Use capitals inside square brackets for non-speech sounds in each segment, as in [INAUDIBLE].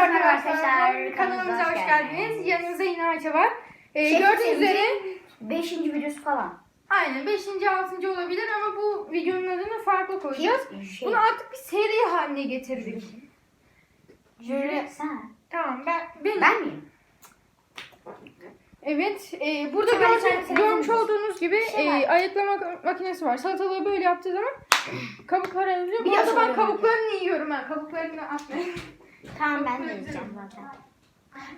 Merhaba arkadaşlar. Kanalımıza hoş geldiniz. Yanımızda yine Ayça var. Ee, Şey, gördüğünüz şey, üzere Beşinci videosu falan. aynen 5. 6. olabilir ama bu videonun adını farklı koyacağız. Şey, Bunu artık bir seri haline getirdik. Jüri sen. Tamam ben benim. Ben miyim? Evet. e, burada sen- sen- görmüş olduğunuz gibi şey e, ayıklama makinesi var. Salatalığı böyle yaptığı zaman kabukları ayrılıyor. Bu arada ben kabuklarını yiyorum ha. Kabuklarını atmayın. Tamam ben de yiyeceğim zaten.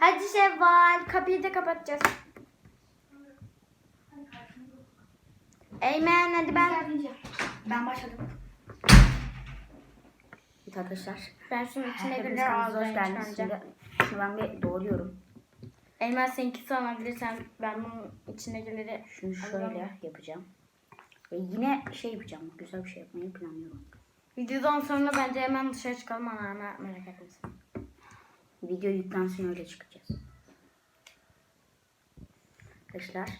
Hadi Şevval kapıyı da kapatacağız. Eymen hadi ben. Ben başladım. Evet arkadaşlar. Ben şunun içine Hepiniz kanalımıza hoş ağzını geldiniz. çıkaracağım. Şimdi ben bir doğruyorum. Eymen seninkisi alabilirsen ben bunun içindekileri Şunu şöyle yapacağım. Ve yine şey yapacağım. Güzel bir şey yapmayı planlıyorum. Videodan sonra bence hemen dışarı çıkalım ana merak etmesin. Video yüklensin öyle çıkacağız. Arkadaşlar.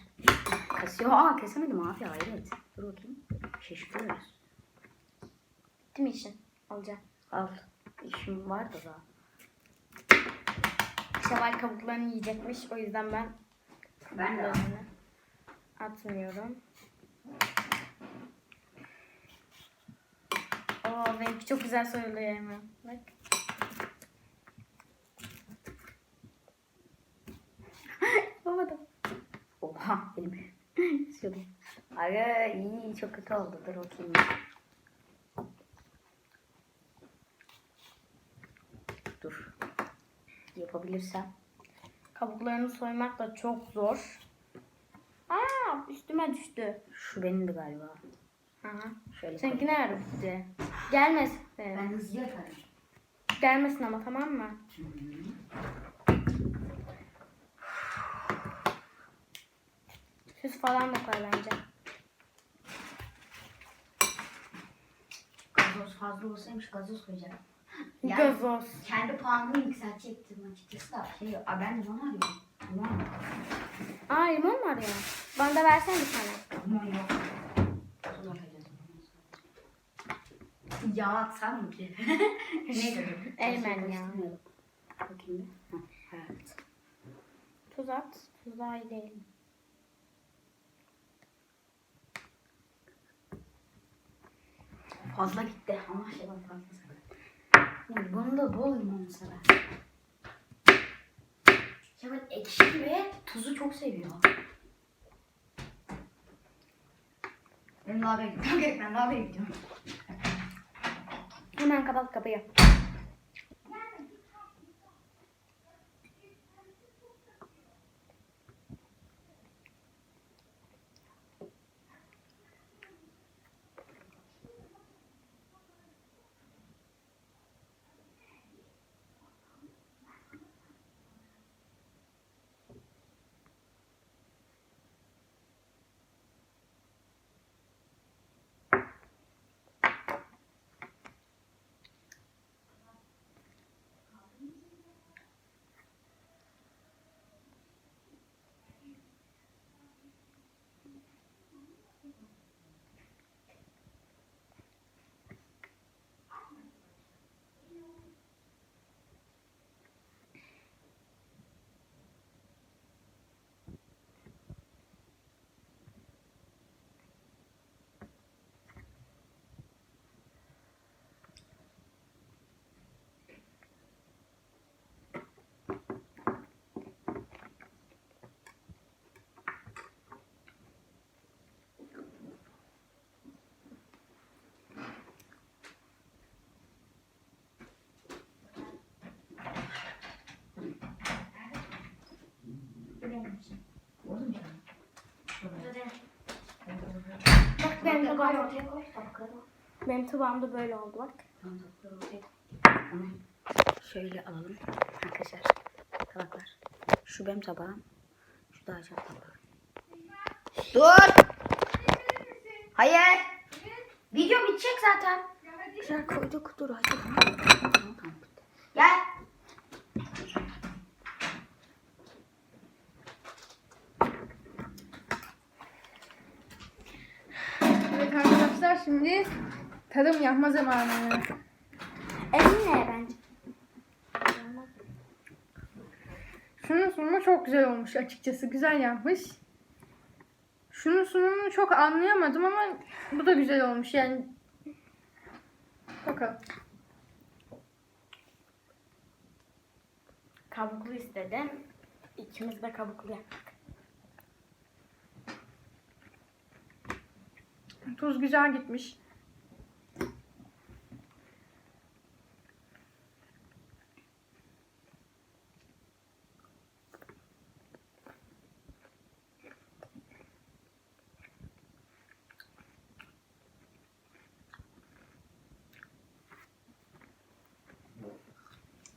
Kasıyor. Aa kesemedim abi hayret. Dur bakayım. Şaşırıyoruz. Bitti mi işin? Alacağım. Al. İşim var da daha. Şevval kabuklarını yiyecekmiş o yüzden ben Ben de atmıyorum. Oo benimki çok güzel soyuluyor Eymen. Bak. [LAUGHS] Yapamadım. Oha benim. [LAUGHS] Şöyle. Aga iyi çok kötü oldu. Dur bakayım. Dur. Yapabilirsem. Kabuklarını soymak da çok zor. Aa üstüme düştü. Şu benim de galiba. Hı. Şöyle Seninki nerede düştü? Gelmesin. hızlı yaparım. Gelmesin ama tamam mı? Süs falan da koy bence. Gazoz fazla olsaymış gazoz koyacağım. [LAUGHS] Yani Gazoz. kendi puanımı yükseltecektim açıkçası da. Şey, a, ben limon arıyorum. Limon. Aa limon var ya. Bana da versene bir tane. Limon yok. Gazoz atacağız. Yağ atsam mı ki? Neyse. Eymen ya. Bakayım bir. Heh, evet. Tuz at. Tuz daha iyi değil. Fazla gitti ama şey ben fazla severim. Bunu da bol limon sever. Şevval ekşi ve tuzu çok seviyor. Benim lavaboya gitmem gerek. Ben lavaboya gidiyorum. Hemen kapat kapıyı. Benim ortaya koy tabakları. benim tabağım da böyle oldu bak. Şöyle alalım arkadaşlar. Tabaklar. Şu benim tabağım. Şu da Ayşe tabağı. Dur. Hayır. Video bitecek zaten. Güzel koyduk. Dur tamam. Gel. Evet arkadaşlar şimdi tadım yapma zamanı. Elinle bence. Şunun sunumu çok güzel olmuş açıkçası. Güzel yapmış. Şunun sunumunu çok anlayamadım ama bu da güzel olmuş yani. Bakalım. Kabuklu istedim. İkimiz de kabuklu yaptık. Tuz güzel gitmiş.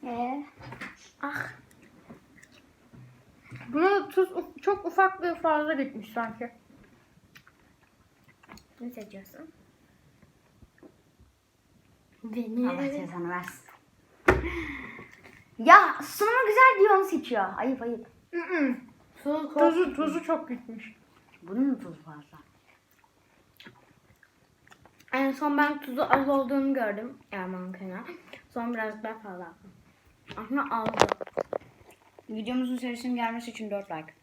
Ee, ah Buna tuz çok ufak ve fazla gitmiş sanki. Ne seçiyorsun? Allah Beni. cezanı versin. [LAUGHS] Ya sunumu güzel diyor onu seçiyor. Ayıp ayıp. Tuzu, tuzu çok gitmiş. Bunun mu tuzu fazla? En son ben tuzu az olduğunu gördüm Erman'ınkine. Son biraz daha fazla. Aslında aldı. Videomuzun serisinin gelmesi için 4 like.